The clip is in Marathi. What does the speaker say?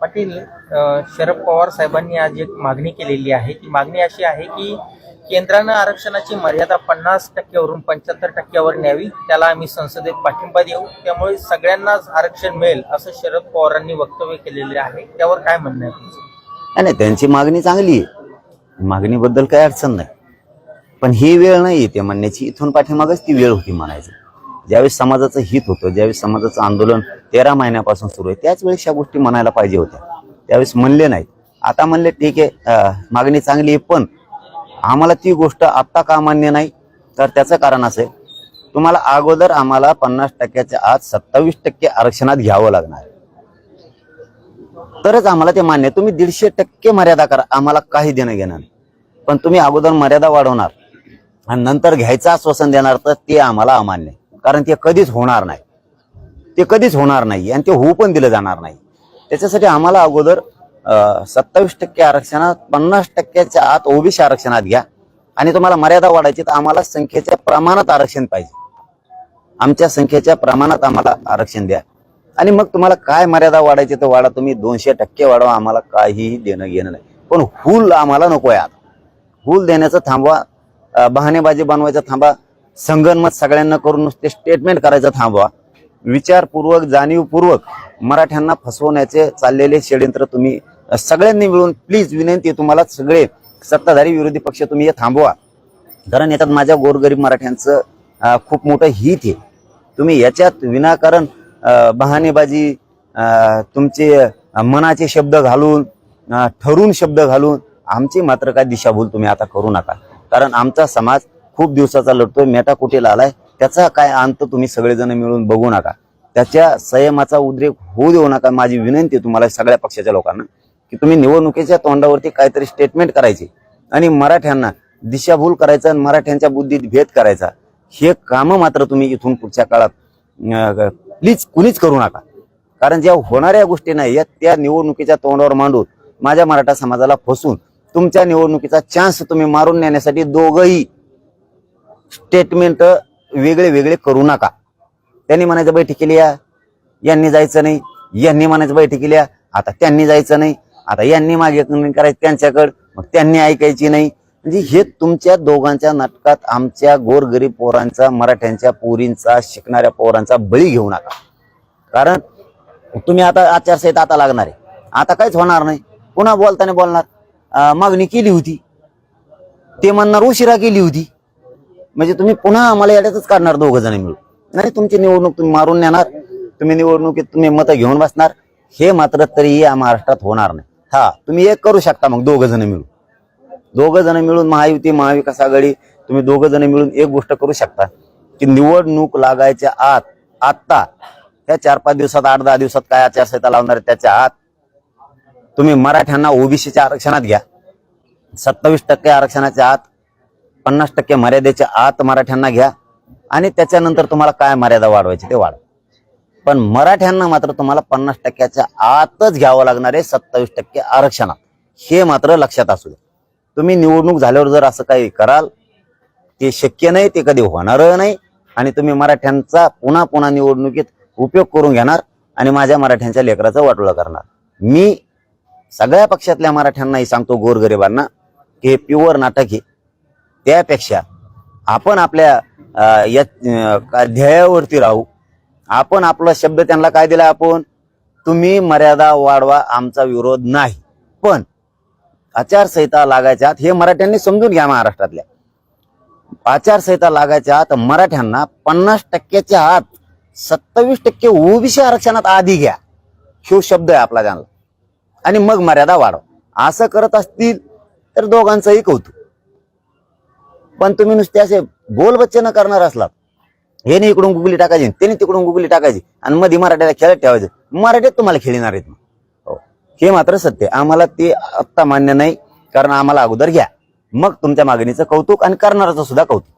पाटील शरद पवार साहेबांनी आज एक मागणी केलेली आहे. ती मागणी अशी आहे की केंद्रानं आरक्षणाची मर्यादा पन्नास टक्क्यावरून पंच्याहत्तर टक्क्यावर न्यावी. त्याला आम्ही संसदेत पाठिंबा देऊ. त्यामुळे सगळ्यांनाच आरक्षण मिळेल असं शरद पवारांनी वक्तव्य केलेले आहे. त्यावर काय म्हणणं आहे तुमचं? नाही, त्यांची मागणी चांगली आहे. मागणीबद्दल काही अडचण नाही. पण ही वेळ नाही ते म्हणण्याची. इथून पाठीमागच ती वेळ होती म्हणायची. ज्यावेळेस समाजाचं हित होतं ज्यावेळेस समाजाचं आंदोलन तेरा महिन्यापासून सुरू आहे त्याच वेळेस ह्या गोष्टी म्हणायला पाहिजे होत्या. त्यावेळेस म्हणले नाहीत. आता म्हणले ठीक आहे मागणी चांगली आहे पण आम्हाला ती गोष्ट आत्ता का मान्य नाही? तर त्याचं कारण असं आहे तुम्हाला अगोदर आम्हाला पन्नास टक्क्याच्या आत सत्तावीस टक्के आरक्षणात घ्यावं लागणार आहे. तरच आम्हाला ते मान्य आहे. तुम्ही दीडशे टक्के मर्यादा करा आम्हाला काही देणं घेणार नाही. पण तुम्ही अगोदर मर्यादा वाढवणार आणि नंतर घ्यायचं आश्वासन देणार तर ते आम्हाला अमान्य कारण ते कधीच होणार नाही. ते कधीच होणार नाही आणि ते होऊ पण दिलं जाणार नाही. त्याच्यासाठी आम्हाला अगोदर सत्तावीस टक्के आरक्षणात पन्नास टक्क्याच्या आत ओबीसी आरक्षणात घ्या. आणि तुम्हाला मर्यादा वाढायची तर आम्हाला संख्येच्या प्रमाणात आरक्षण पाहिजे. आमच्या संख्येच्या प्रमाणात आम्हाला आरक्षण द्या. आणि मग तुम्हाला काय मर्यादा वाढायची तर वाढा. तुम्ही दोनशे टक्के वाढवा. आम्हाला काहीही देणं घेणं नाही. पण हुल आम्हाला नको आहे आता. हुल देण्याचं थांबवा. बहाणेबाजी बनवायचं थांबा. संगनमत सगळ्यांना करून नुसते स्टेटमेंट करायचं थांबवा. विचारपूर्वक जाणीवपूर्वक मराठ्यांना फसवण्याचे चाललेले षडयंत्र तुम्ही सगळ्यांनी मिळून प्लीज विनंती तुम्हाला सगळे सत्ताधारी विरोधी पक्ष तुम्ही हे थांबवा. कारण याच्यात माझ्या गोरगरीब मराठ्यांचं खूप मोठं हित आहे. तुम्ही याच्यात विनाकारण बहानेबाजी बहाणेबाजी तुमचे मनाचे शब्द घालून ठरून शब्द घालून आमची मात्र काय दिशाभूल तुम्ही आता करू नका. कारण आमचा समाज खूप दिवसाचा लढतोय मेटाकुटीला आलाय त्याचा काय अंत तुम्ही सगळेजण मिळून बघू नका. त्याच्या संयमाचा उद्रेक होऊ देऊ नका. माझी विनंती आहे तुम्हाला सगळ्या पक्षाच्या लोकांना की तुम्ही निवडणुकीच्या तोंडावरती काहीतरी स्टेटमेंट करायचे आणि मराठ्यांना दिशाभूल करायचं आणि मराठ्यांच्या बुद्धीत भेद करायचा. हे कामं मात्र तुम्ही इथून पुढच्या काळात प्लीज कुणीच करू नका. कारण ज्या होणाऱ्या गोष्टी नाही या त्या निवडणुकीच्या तोंडावर मांडून माझ्या मराठा समाजाला फसून तुमच्या निवडणुकीचा चान्स तुम्ही मारून नेण्यासाठी दोघंही स्टेटमेंट वेगळे वेगळे करू नका. त्यांनी म्हणायचं बैठकीला या. यांनी जायचं नाही. यांनी म्हणायचं बैठकीला या. आता त्यांनी जायचं नाही. आता यांनी मागे करायचं त्यांच्याकडं. मग त्यांनी ऐकायची नाही. म्हणजे हे तुमच्या दोघांच्या नाटकात आमच्या गोरगरीब पोरांचा मराठ्यांच्या पोरींचा शिकणाऱ्या पोरांचा बळी घेऊ नका. कारण तुम्ही आता आचारसंहिता आता लागणार आहे. आता काहीच होणार नाही. पुन्हा बोलताना बोलणार. मागणी केली होती. ते म्हणणार उशिरा केली होती. म्हणजे तुम्ही पुन्हा आम्हाला याच्यातच काढणार दोघं जण मिळून. नाही तुमची निवडणूक तुम्ही मारून नेणार तुम्ही निवडणुकीत तुम्ही मतं घेऊन बसणार हे मात्र तरीही या महाराष्ट्रात होणार नाही. हा तुम्ही एक करू शकता मग दोघं जण मिळून. दोघं जण मिळून महायुती महाविकास आघाडी तुम्ही दोघं जण मिळून एक गोष्ट करू शकता की निवडणूक लागायच्या आत आत्ता त्या चार पाच दिवसात आठ दहा दिवसात काय आचारसंहिता लावणार आहे त्याच्या आत तुम्ही मराठ्यांना ओबीसीच्या आरक्षणात घ्या. सत्तावीस टक्के आरक्षणाच्या आत पन्नास टक्के मर्यादेच्या आत मराठ्यांना घ्या आणि त्याच्यानंतर तुम्हाला काय मर्यादा वाढवायची ते वाढ. पण मराठ्यांना मात्र तुम्हाला पन्नास टक्क्याच्या आतच घ्यावं लागणार आहे सत्तावीस टक्के आरक्षणात. हे मात्र लक्षात असू द्या. तुम्ही निवडणूक झाल्यावर जर असं काही कराल ते शक्य नाही ते कधी होणार नाही आणि तुम्ही मराठ्यांचा पुन्हा पुन्हा निवडणुकीत उपयोग करून घेणार आणि माझ्या मराठ्यांच्या लेकराचं वाटोळं करणार. मी सगळ्या पक्षातल्या मराठ्यांनाही सांगतो गोरगरिबांना की हे प्युअर नाटक आहे. त्यापेक्षा आपण आपल्या या ध्येयावरती राहू. आपण आपला शब्द त्यांना काय दिला आपण? तुम्ही मर्यादा वाढवा आमचा विरोध नाही. पण आचारसंहिता लागायच्या आत हे मराठ्यांनी समजून घ्या महाराष्ट्रातल्या. आचारसंहिता लागायच्या आत मराठ्यांना पन्नास टक्क्याच्या आत सत्तावीस टक्के ओबीसी आरक्षणात आधी घ्या. ह्यो शब्द आहे आपला त्यांना. आणि मग मर्यादा वाढव. असं करत असतील तर दोघांचंही कौतुक. पण तुम्ही नुसते असे बोलबच्चन करणार असलात. हे नाही इकडून गुगली टाकायची त्याने तिकडून गुगली टाकायची आणि मध्ये मराठ्याला खेळत ठेवायचं. मराठीत तुम्हाला खेळणार आहेत मग. हो. हे. मात्र सत्य आम्हाला ते आत्ता मान्य नाही कारण आम्हाला अगोदर घ्या. मग तुमच्या मागणीचं कौतुक आणि करणाराचं सुद्धा कौतुक.